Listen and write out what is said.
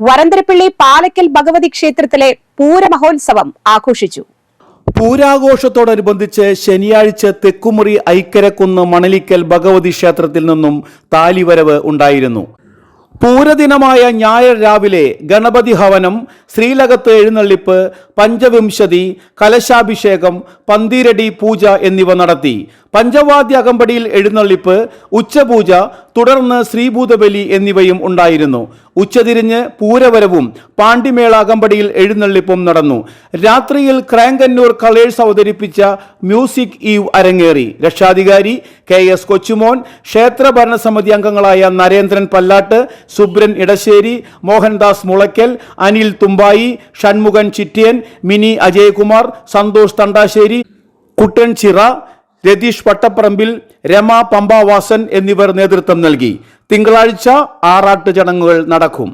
വരന്തരപ്പള്ളി പാലക്കൽ ഭഗവതി ക്ഷേത്രത്തിലെ പൂരമഹോത്സവം ആഘോഷിച്ചു. പൂരാഘോഷത്തോടനുബന്ധിച്ച് ശനിയാഴ്ച തെക്കുമുറി ഐക്കരക്കുന്ന് മണലിക്കൽ ഭഗവതി ക്ഷേത്രത്തിൽ നിന്നും താലിവരവ് ഉണ്ടായിരുന്നു. പൂരദിനമായ ഞായർ രാവിലെ ഗണപതി ഹവനം ശ്രീലകത്ത് എഴുന്നള്ളിപ്പ് പഞ്ചവിംശതി കലശാഭിഷേകം പന്തീരടി പൂജ എന്നിവ നടത്തി. പഞ്ചവാദ്യ അകമ്പടിയിൽ എഴുന്നള്ളിപ്പ് ഉച്ചപൂജ തുടർന്ന് ശ്രീഭൂതബലി എന്നിവയും ഉണ്ടായിരുന്നു. ഉച്ചതിരിഞ്ഞ് പൂരവരവും പാണ്ടിമേള അകമ്പടിയിൽ എഴുന്നള്ളിപ്പും നടന്നു. രാത്രിയിൽ ക്രാങ്കന്നൂർ കളേഴ്സ് അവതരിപ്പിച്ച മ്യൂസിക് ഈവ് അരങ്ങേറി. രക്ഷാധികാരി കെ എസ് കൊച്ചുമോൻ ക്ഷേത്ര ഭരണസമിതി അംഗങ്ങളായ നരേന്ദ്രൻ പല്ലാട്ട് സുബ്രൻ ഇടശ്ശേരി മോഹൻദാസ് മുളയ്ക്കൽ അനിൽ തുമ്പായി ഷൺമുഖൻ ചിറ്റിയൻ മിനി അജയകുമാർ സന്തോഷ് തണ്ടാശ്ശേരി കുട്ടൻ ചിറ രതീഷ് പട്ടപ്പറമ്പിൽ രമ പമ്പാവാസൻ എന്നിവർ നേതൃത്വം നൽകി. തിങ്കളാഴ്ച ആറാട്ട് ചടങ്ങുകൾ നടക്കും.